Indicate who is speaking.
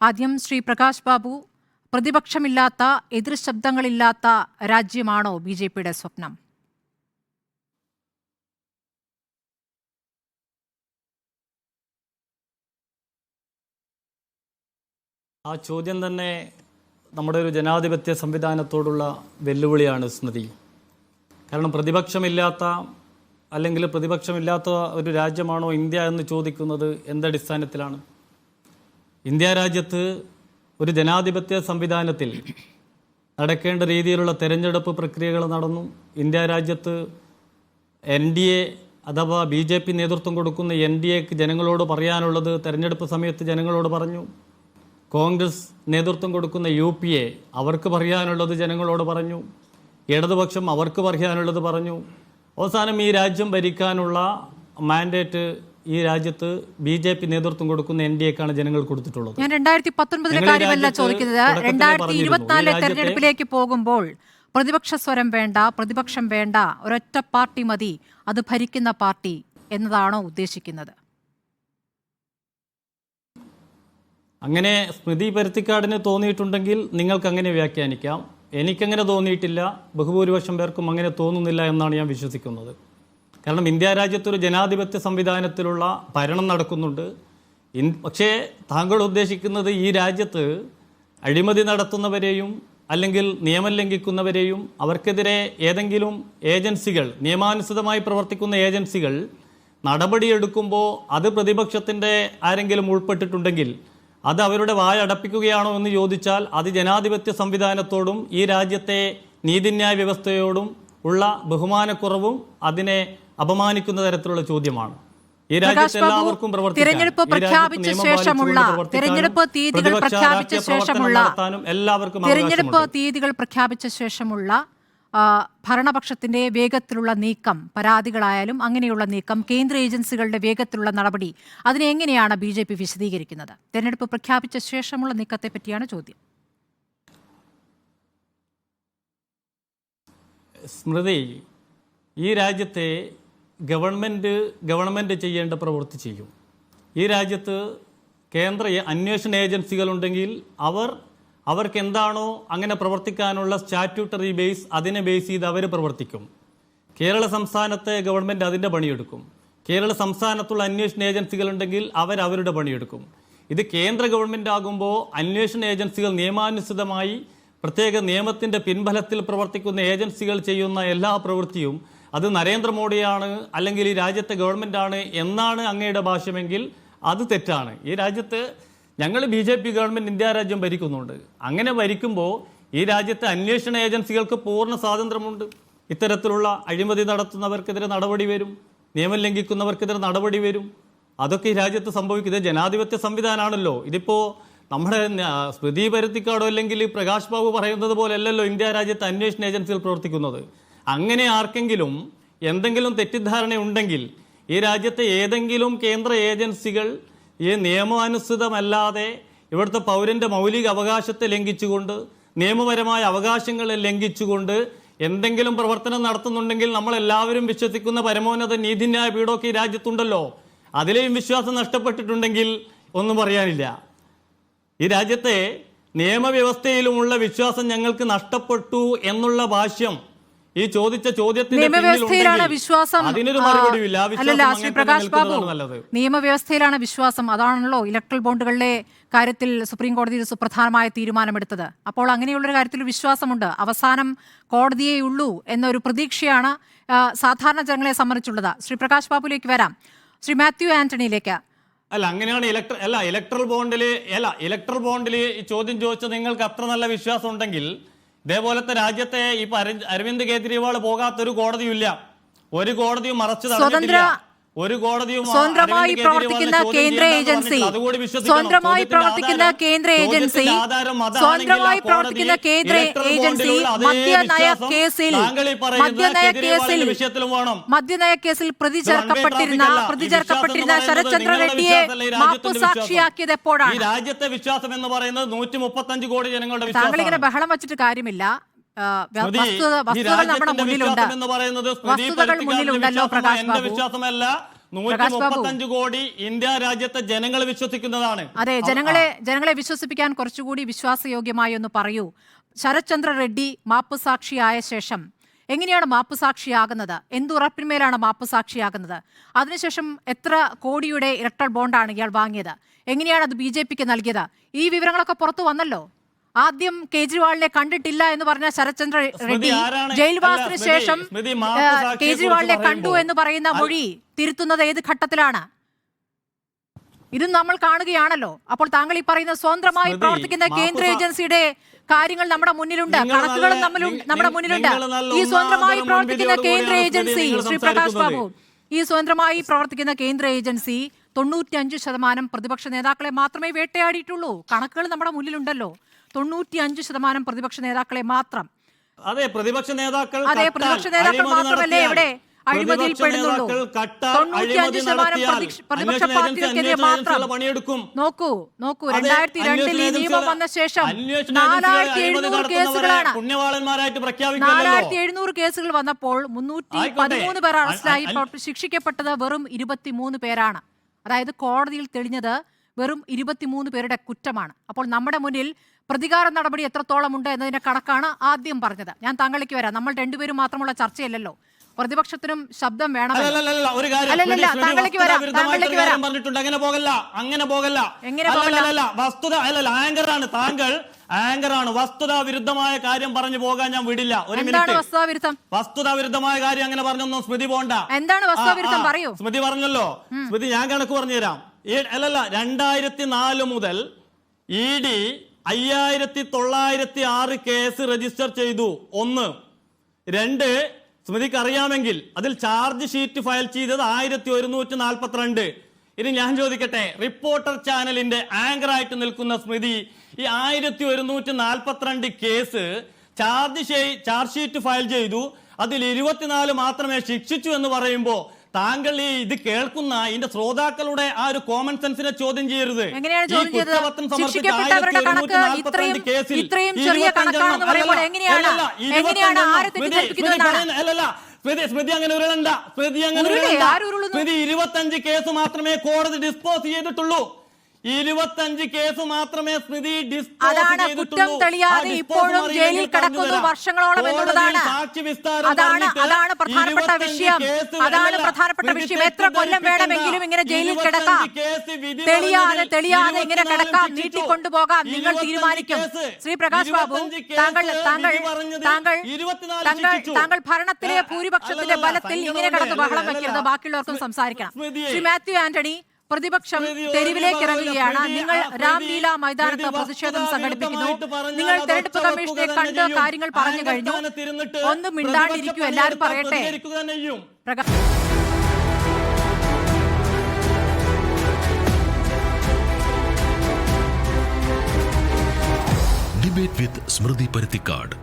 Speaker 1: ആദ്യം ശ്രീ പ്രകാശ് ബാബു പ്രതിപക്ഷമില്ലാത്ത എതിർ ശബ്ദങ്ങളില്ലാത്ത രാജ്യമാണോ B J പിയുടെ സ്വപ്നം?
Speaker 2: ആ ചോദ്യം തന്നെ നമ്മുടെ ഒരു ജനാധിപത്യ സംവിധാനത്തോടുള്ള വെല്ലുവിളിയാണ് സ്മൃതി. കാരണം പ്രതിപക്ഷമില്ലാത്ത അല്ലെങ്കിൽ പ്രതിപക്ഷമില്ലാത്ത ഒരു രാജ്യമാണോ ഇന്ത്യ എന്ന് ചോദിക്കുന്നത് എന്തടിസ്ഥാനത്തിലാണ് ഇന്ത്യ രാജ്യത്ത് ഒരു ജനാധിപത്യ സംവിധാനത്തിൽ നടക്കേണ്ട രീതിയിലുള്ള തെരഞ്ഞെടുപ്പ് പ്രക്രിയകൾ നടന്നു. ഇന്ത്യ രാജ്യത്ത് എൻ ഡി എ അഥവാ ബി ജെ പി നേതൃത്വം കൊടുക്കുന്ന എൻ ഡി എക്ക് ജനങ്ങളോട് പറയാനുള്ളത് തെരഞ്ഞെടുപ്പ് സമയത്ത് ജനങ്ങളോട് പറഞ്ഞു. കോൺഗ്രസ് നേതൃത്വം കൊടുക്കുന്ന യു പി എ അവർക്ക് പറയാനുള്ളത് ജനങ്ങളോട് പറഞ്ഞു. ഇടതുപക്ഷം അവർക്ക് പറയാനുള്ളത് പറഞ്ഞു. അവസാനം ഈ രാജ്യം ഭരിക്കാനുള്ള മാൻഡേറ്റ് ഈ രാജ്യത്ത് ബി ജെ പി നേതൃത്വം കൊടുക്കുന്ന എൻ ഡി എക്കാണ് ജനങ്ങൾ കൊടുത്തിട്ടുള്ളത്.
Speaker 1: ഞാൻ രണ്ടായിരത്തി പത്തൊൻപതിലെ കാര്യമല്ല ചോദിക്കുന്നത്. രണ്ടായിരത്തി. ഇരുപത്തിനാലിലെ തെരഞ്ഞെടുപ്പിലേക്ക് പോകുമ്പോൾ പ്രതിപക്ഷ സ്വരം വേണ്ട പ്രതിപക്ഷം വേണ്ട ഒരൊറ്റ പാർട്ടി മതി അത് ഭരിക്കുന്ന പാർട്ടി എന്നതാണോ ഉദ്ദേശിക്കുന്നത്.
Speaker 2: അങ്ങനെ സ്മൃതി പരുത്തിക്കാടിന് തോന്നിയിട്ടുണ്ടെങ്കിൽ നിങ്ങൾക്ക് അങ്ങനെ വ്യാഖ്യാനിക്കാം. എനിക്കങ്ങനെ തോന്നിയിട്ടില്ല. ബഹുഭൂരിപക്ഷം പേർക്കും അങ്ങനെ തോന്നുന്നില്ല എന്നാണ് ഞാൻ വിശ്വസിക്കുന്നത്. കാരണം ഇന്ത്യ രാജ്യത്തൊരു ജനാധിപത്യ സംവിധാനത്തിലുള്ള ഭരണം നടക്കുന്നുണ്ട്. പക്ഷേ താങ്കൾ ഉദ്ദേശിക്കുന്നത് ഈ രാജ്യത്ത് അഴിമതി നടത്തുന്നവരെയും അല്ലെങ്കിൽ നിയമം ലംഘിക്കുന്നവരെയും അവർക്കെതിരെ ഏതെങ്കിലും ഏജൻസികൾ നിയമാനുസൃതമായി പ്രവർത്തിക്കുന്ന ഏജൻസികൾ നടപടിയെടുക്കുമ്പോൾ അത് പ്രതിപക്ഷത്തിന്റെ ആരെങ്കിലും ഉൾപ്പെട്ടിട്ടുണ്ടെങ്കിൽ അത് അവരുടെ വായ അടപ്പിക്കുകയാണോ എന്ന് ചോദിച്ചാൽ അത് ജനാധിപത്യ സംവിധാനത്തോടും ഈ രാജ്യത്തെ നീതിന്യായ വ്യവസ്ഥയോടും ഉള്ള ബഹുമാനക്കുറവും അതിനെ അപമാനിക്കുന്ന തരത്തിലുള്ള ചോദ്യമാണ്. ഈ രാജ്യത്ത് എല്ലാവർക്കും.
Speaker 1: തിരഞ്ഞെടുപ്പ് പ്രഖ്യാപിച്ച ശേഷമുള്ള തിരഞ്ഞെടുപ്പ് തീയതികൾ പ്രഖ്യാപിച്ച ശേഷമുള്ള തിരഞ്ഞെടുപ്പ് തീയതികൾ പ്രഖ്യാപിച്ച ശേഷമുള്ള ഭരണപക്ഷത്തിന്റെ വേഗത്തിലുള്ള നീക്കം പരാതികളായാലും അങ്ങനെയുള്ള നീക്കം കേന്ദ്ര ഏജൻസികളുടെ വേഗത്തിലുള്ള നടപടി അതിനെ എങ്ങനെയാണ് ബി ജെ പി വിശദീകരിക്കുന്നത്? തെരഞ്ഞെടുപ്പ് പ്രഖ്യാപിച്ച ശേഷമുള്ള നീക്കത്തെ പറ്റിയാണ് ചോദ്യം.
Speaker 2: സ്മൃതി ഈ രാജ്യത്തെ ഗവൺമെന്റ് ഗവൺമെന്റ് ചെയ്യേണ്ട പ്രവൃത്തി ചെയ്യും. ഈ രാജ്യത്ത് കേന്ദ്ര അന്വേഷണ ഏജൻസികളുണ്ടെങ്കിൽ അവർ അവർക്ക് എന്താണോ അങ്ങനെ പ്രവർത്തിക്കാനുള്ള സ്റ്റാറ്റ്യൂട്ടറി ബേസ് അതിനെ ബേസ് ചെയ്ത് അവർ പ്രവർത്തിക്കും. കേരള സംസ്ഥാനത്തെ ഗവൺമെന്റ് അതിന്റെ പണിയെടുക്കും. കേരള സംസ്ഥാനത്തുള്ള അന്വേഷണ ഏജൻസികളുണ്ടെങ്കിൽ അവർ അവരുടെ പണിയെടുക്കും. ഇത് കേന്ദ്ര ഗവൺമെന്റ് ആകുമ്പോൾ അന്വേഷണ ഏജൻസികൾ നിയമാനുസൃതമായി പ്രത്യേക നിയമത്തിന്റെ പിൻബലത്തിൽ പ്രവർത്തിക്കുന്ന ഏജൻസികൾ ചെയ്യുന്ന എല്ലാ പ്രവൃത്തിയും അത് നരേന്ദ്രമോദിയാണ് അല്ലെങ്കിൽ ഈ രാജ്യത്തെ ഗവൺമെന്റാണ് എന്നാണ് അങ്ങയുടെ ഭാഷ്യമെങ്കിൽ അത് തെറ്റാണ്. ഈ രാജ്യത്ത് ഞങ്ങൾ B J P government India രാജ്യം ഭരിക്കുന്നുണ്ട്. അങ്ങനെ ഭരിക്കുമ്പോൾ ഈ രാജ്യത്തെ അന്വേഷണ ഏജൻസികൾക്ക് പൂർണ സ്വാതന്ത്ര്യമുണ്ട്. ഇത്തരത്തിലുള്ള അഴിമതി നടത്തുന്നവർക്കെതിരെ നടപടി വരും. നിയമം ലംഘിക്കുന്നവർക്കെതിരെ നടപടി വരും. അതൊക്കെ ഈ രാജ്യത്ത് സംഭവിക്കുന്നത് ജനാധിപത്യ സംവിധാനമാണല്ലോ. ഇതിപ്പോൾ നമ്മുടെ സ്മൃതി പരുത്തിക്കാടോ അല്ലെങ്കിൽ പ്രകാശ് ബാബു പറയുന്നത് പോലെയല്ലല്ലോ ഇന്ത്യ രാജ്യത്തെ അന്വേഷണ ഏജൻസികൾ പ്രവർത്തിക്കുന്നത്. അങ്ങനെ ആർക്കെങ്കിലും എന്തെങ്കിലും തെറ്റിദ്ധാരണ ഉണ്ടെങ്കിൽ ഈ രാജ്യത്തെ ഏതെങ്കിലും കേന്ദ്ര ഏജൻസികൾ ഈ നിയമാനുസൃതമല്ലാതെ ഇവിടുത്തെ പൗരന്റെ മൗലിക അവകാശത്തെ ലംഘിച്ചുകൊണ്ട് നിയമപരമായ അവകാശങ്ങളെ ലംഘിച്ചുകൊണ്ട് എന്തെങ്കിലും പ്രവർത്തനം നടത്തുന്നുണ്ടെങ്കിൽ നമ്മളെല്ലാവരും വിശ്വസിക്കുന്ന പരമോന്നത നീതിന്യായ പീഠമൊക്കെ ഈ രാജ്യത്തുണ്ടല്ലോ. അതിലെയും വിശ്വാസം നഷ്ടപ്പെട്ടിട്ടുണ്ടെങ്കിൽ ഒന്നും പറയാനില്ല. ഈ രാജ്യത്തെ നിയമവ്യവസ്ഥയിലുമുള്ള വിശ്വാസം ഞങ്ങൾക്ക് നഷ്ടപ്പെട്ടു എന്നുള്ള ഭാഷ്യം ഈ ചോദിച്ച
Speaker 1: നിയമവ്യവസ്ഥയിലാണ് വിശ്വാസം. അല്ലല്ല ശ്രീ പ്രകാശ് ബാബു നിയമവ്യവസ്ഥയിലാണ് വിശ്വാസം. അതാണല്ലോ ഇലക്ട്രൽ ബോണ്ടുകളുടെ കാര്യത്തിൽ സുപ്രീം കോടതി ഒരു സുപ്രധാനമായ തീരുമാനമെടുത്തത്. അപ്പോൾ അങ്ങനെയുള്ളൊരു കാര്യത്തിൽ ഒരു വിശ്വാസമുണ്ട്. അവസാനം കോടതിയേ ഉള്ളൂ എന്നൊരു പ്രതീക്ഷയാണ് സാധാരണ ജനങ്ങളെ സംബന്ധിച്ചുള്ളത്. ശ്രീ പ്രകാശ് ബാബുലേക്ക് വരാം. ശ്രീ മാത്യു ആന്റണിയിലേക്ക്.
Speaker 2: അല്ല അങ്ങനെയാണ് ഇലക്ട്ര അല്ല ഇലക്ട്രൽ ബോണ്ടിൽ അല്ല ഇലക്ട്രൽ ബോണ്ടിൽ ചോദ്യം ചോദിച്ച നിങ്ങൾക്ക് അത്ര നല്ല വിശ്വാസം ഉണ്ടെങ്കിൽ ഇതേപോലത്തെ രാജ്യത്തെ ഇപ്പൊ അര- അരവിന്ദ് കെജ്രിവാൾ പോകാത്തൊരു കോടതിയില്ല ഒരു കോടതിയും മറച്ചു.
Speaker 1: സ്വതന്ത്ര-
Speaker 2: ഒരു കോടതിയും ആ
Speaker 1: പ്രവർത്തിക്കുന്ന കേന്ദ്ര ഏജൻസി.
Speaker 2: ചോദ്യത്തിന്റെ
Speaker 1: പ്രവർത്തിക്കുന്ന കേന്ദ്ര ഏജൻസി.
Speaker 2: സ്വന്തമായി
Speaker 1: പ്രവർത്തിക്കുന്ന കേന്ദ്ര ഏജൻസി മദ്യനയ കേസിൽ മദ്യനയ കേസിൽ മദ്യനയ കേസിൽ പ്രതി ചേർക്കപ്പെട്ടിരുന്ന. പ്രതി ചേർക്കപ്പെട്ടിരുന്ന ശരത്ചന്ദ്ര റെഡ്ഡിയെ മാപ്പ് സാക്ഷിയാക്കിയത് എപ്പോഴാണ്?
Speaker 2: രാജ്യത്തെ വിശ്വാസം എന്ന് പറയുന്നത് നൂറ്റി മുപ്പത്തഞ്ച് കോടി ജനങ്ങളുടെ
Speaker 1: താങ്കൾ ഇങ്ങനെ ബഹളം വെച്ചിട്ട് കാര്യമില്ല. വസ്തുതകൾ മുന്നിലുണ്ടല്ലോ പ്രകാശ് ബാബു.
Speaker 2: വിശ്വാസമല്ല നൂറ്റി കോടി ഇന്ത്യ രാജ്യത്തെ ജനങ്ങൾ വിശ്വസിക്കുന്നതാണ്.
Speaker 1: അതെ ജനങ്ങളെ ജനങ്ങളെ വിശ്വസിപ്പിക്കാൻ കുറച്ചുകൂടി വിശ്വാസയോഗ്യമായി ഒന്ന് പറയൂ. ശരത്ചന്ദ്ര റെഡ്ഡി മാപ്പ് സാക്ഷിയായ ശേഷം എങ്ങനെയാണ് മാപ്പ് സാക്ഷിയാകുന്നത്? എന്തുറപ്പിന്മേലാണ് മാപ്പ് സാക്ഷിയാകുന്നത്? അതിനുശേഷം എത്ര കോടിയുടെ ഇരട്ടൽ ബോണ്ടാണ് ഇയാൾ വാങ്ങിയത്? എങ്ങനെയാണ് അത് ബി ജെ പിക്ക് നൽകിയത്? ഈ വിവരങ്ങളൊക്കെ പുറത്തു വന്നല്ലോ. ആദ്യം കേജ്രിവാളിനെ കണ്ടിട്ടില്ല എന്ന് പറഞ്ഞ ശരത്ചന്ദ്ര റെഡ്ഡി? ജയിൽവാസത്തിന് ശേഷം കേജ്രിവാളിനെ കണ്ടു എന്ന് പറയുന്ന മൊഴി തിരുത്തുന്നത് ഏത് ഘട്ടത്തിലാണ്? ഇതും നമ്മൾ കാണുകയാണല്ലോ. അപ്പോൾ താങ്കൾ ഈ പറയുന്ന സ്വതന്ത്രമായി പ്രവർത്തിക്കുന്ന കേന്ദ്ര ഏജൻസിയുടെ കാര്യങ്ങൾ നമ്മുടെ മുന്നിലുണ്ട്. കണക്കുകളും നമ്മുടെ മുന്നിലുണ്ട്. ഈ സ്വതന്ത്രമായി പ്രവർത്തിക്കുന്ന കേന്ദ്ര ഏജൻസി ശ്രീ പ്രകാശ് ബാബു ഈ സ്വതന്ത്രമായി പ്രവർത്തിക്കുന്ന കേന്ദ്ര ഏജൻസി തൊണ്ണൂറ്റിയഞ്ച് ശതമാനം പ്രതിപക്ഷ നേതാക്കളെ മാത്രമേ വേട്ടയാടിയിട്ടുള്ളൂ. കണക്കുകൾ നമ്മുടെ മുന്നിലുണ്ടല്ലോ. തൊണ്ണൂറ്റിയഞ്ച് ശതമാനം പ്രതിപക്ഷ നേതാക്കളെ മാത്രം.
Speaker 2: അതെ പ്രതിപക്ഷ നേതാക്കൾ
Speaker 1: അതെ, പ്രതിപക്ഷ നേതാക്കൾ മാത്രമല്ലേ
Speaker 2: എവിടെ?
Speaker 1: ഇവിടെ അഴിമതിയിൽ പെടുന്നുള്ളൂ. തൊണ്ണൂറ്റിയഞ്ച് ശതമാനം പ്രതിപക്ഷ- പാർട്ടികൾക്കെതിരെ മാത്രം. നോക്കൂ നോക്കൂ. രണ്ടായിരത്തി രണ്ടിൽ ഈ നിയമം വന്ന ശേഷം നാലായിരത്തി എഴുന്നൂറ് കേസുകളാണ്. നാലായിരത്തി എഴുന്നൂറ് കേസുകൾ വന്നപ്പോൾ മുന്നൂറ്റി. പതിമൂന്ന് പേർ അറസ്റ്റിലായി. ശിക്ഷിക്കപ്പെട്ടത് വെറും ഇരുപത്തിമൂന്ന് പേരാണ്. അതായത് കോടതിയിൽ തെളിഞ്ഞത് വെറും ഇരുപത്തിമൂന്ന് പേരുടെ കുറ്റമാണ്. അപ്പോൾ നമ്മുടെ മുന്നിൽ പ്രതികാര നടപടി എത്രത്തോളം ഉണ്ട് എന്നതിന്റെ കണക്കാണ് ആദ്യം പറഞ്ഞത്. ഞാൻ താങ്കളിലേക്ക് വരാം. നമ്മൾ രണ്ടുപേരും മാത്രമുള്ള ചർച്ചയല്ലല്ലോ. പ്രതിപക്ഷത്തിനും ശബ്ദം
Speaker 2: വേണം അല്ലല്ല
Speaker 1: താങ്കളിലേക്ക് വരാം, താങ്കളിലേക്ക് വരാം.
Speaker 2: പറഞ്ഞിട്ടുണ്ട്. അങ്ങനെ പോകല്ല അങ്ങനെ പോകല്ല.
Speaker 1: എങ്ങനെ
Speaker 2: വസ്തുത അല്ലല്ല ആങ്കറാണ് താങ്കൾ ആങ്കറാണ്. വസ്തുതാ വിരുദ്ധമായ കാര്യം പറഞ്ഞു പോകാൻ ഞാൻ വിടില്ല. ഒരു മിനിറ്റ്. വസ്തുതാ വിരുദ്ധമായ കാര്യം അങ്ങനെ പറഞ്ഞൊന്നും സ്മൃതി പോണ്ട.
Speaker 1: എന്താണ് വസ്തുതാവിരുദ്ധം?
Speaker 2: വിരുദ്ധം?
Speaker 1: പറയൂ.
Speaker 2: സ്മൃതി പറഞ്ഞല്ലോ. സ്മൃതി ഞാൻ കണക്ക് പറഞ്ഞുതരാം. അല്ലല്ല രണ്ടായിരത്തി നാല് മുതൽ ഇ ഡി അയ്യായിരത്തി തൊള്ളായിരത്തി ആറ് കേസ് രജിസ്റ്റർ ചെയ്തു. ഒന്ന്. രണ്ട് സ്മൃതിക്ക് അറിയാമെങ്കിൽ അതിൽ ചാർജ് ഷീറ്റ് ഫയൽ ചെയ്തത് ആയിരത്തി ഒരുന്നൂറ്റി നാൽപ്പത്തിരണ്ട് ഇനി ഞാൻ ചോദിക്കട്ടെ റിപ്പോർട്ടർ ചാനലിന്റെ ആങ്കർ ആയിട്ട് നിൽക്കുന്ന സ്മൃതി ഈ ആയിരത്തി ഒരുന്നൂറ്റി നാൽപ്പത്തിരണ്ട് case charge charge sheet file ചെയ്തു. അതിൽ ഇരുപത്തിനാല് മാത്രമേ ശിക്ഷിച്ചു എന്ന് പറയുമ്പോ താങ്കൾ ഈ ഇത് കേൾക്കുന്ന ഇതിന്റെ ശ്രോതാക്കളുടെ ആ ഒരു കോമൺ സെൻസിനെ ചോദ്യം ചെയ്യരുത്
Speaker 1: എങ്ങനെയാണ് ചോദ്യം ചെയ്തത്?
Speaker 2: കുറ്റപത്രം സമർപ്പിച്ച
Speaker 1: ശിക്ഷിക്കപ്പെട്ടവരുടെ കണക്ക്
Speaker 2: 1142
Speaker 1: ഇത്രയും-
Speaker 2: കേസിൽ
Speaker 1: ഇത്രയും ചെറിയ
Speaker 2: 25
Speaker 1: കണക്കാണെന്ന് പറയുമ്പോൾ
Speaker 2: അല്ലല്ല,
Speaker 1: എങ്ങനെയാണ്?
Speaker 2: അല്ലല്ല,
Speaker 1: എങ്ങനെയാണ്
Speaker 2: 25
Speaker 1: ആരെ
Speaker 2: സ്മൃതി, അങ്ങനെ ഉരുളണ്ട സ്മൃതി അങ്ങനെ
Speaker 1: ഉരുളേ,
Speaker 2: ഉരുളണ്ട. സ്മൃതി ഇരുപത്തഞ്ച് കേസ് മാത്രമേ കോടതി ഡിസ്പോസ് ചെയ്തിട്ടുള്ളൂ ഇരുപത്തഞ്ച് കേസ് മാത്രമേ സ്മൃതി
Speaker 1: അതാണ്. കുറ്റം തെളിയാതെ ഇപ്പോഴും ജയിലിൽ കിടക്കുന്നു വർഷങ്ങളോളം എന്നുള്ളതാണ് അതാണ് അതാണ് പ്രധാനപ്പെട്ട വിഷയം. അതാണ് പ്രധാനപ്പെട്ട വിഷയം. എത്ര കൊല്ലം വേണമെങ്കിലും ഇങ്ങനെ ജയിലിൽ കിടക്കാം.
Speaker 2: 25 കേസ്
Speaker 1: തെളിയാതെ തെളിയാതെ ഇങ്ങനെ കിടക്കാം. നീട്ടിക്കൊണ്ടുപോകാം. നിങ്ങൾ തീരുമാനിക്കും. ശ്രീ പ്രകാശ് ബാബു താങ്കൾ താങ്കൾ താങ്കൾ
Speaker 2: 24
Speaker 1: താങ്കൾ താങ്കൾ ഭരണത്തിലെ ഭൂരിപക്ഷത്തിന്റെ ബലത്തിൽ ഇങ്ങനെ കിടന്ന് ബഹളം
Speaker 2: വയ്ക്കരുത്
Speaker 1: വെക്കരുത് ബാക്കിയുള്ളവർക്കും സംസാരിക്കണം. ശ്രീ മാത്യു ആന്റണി പ്രതിപക്ഷം തെരുവിലേക്ക് ഇറങ്ങുകയാണ്. നിങ്ങൾ രാംലീല മൈതാനത്ത് പ്രതിഷേധം സംഘടിപ്പിക്കുന്നു. നിങ്ങൾ തെരഞ്ഞെടുപ്പ് കമ്മീഷനെ കണ്ട് കാര്യങ്ങൾ പറഞ്ഞു കഴിഞ്ഞു. ഒന്നും മിണ്ടാണ്ടിരിക്കൂ എല്ലാവരും പറയട്ടെ.
Speaker 3: ഡിബേറ്റ് വിത്ത് സ്മൃതി പരുത്തിക്കാട്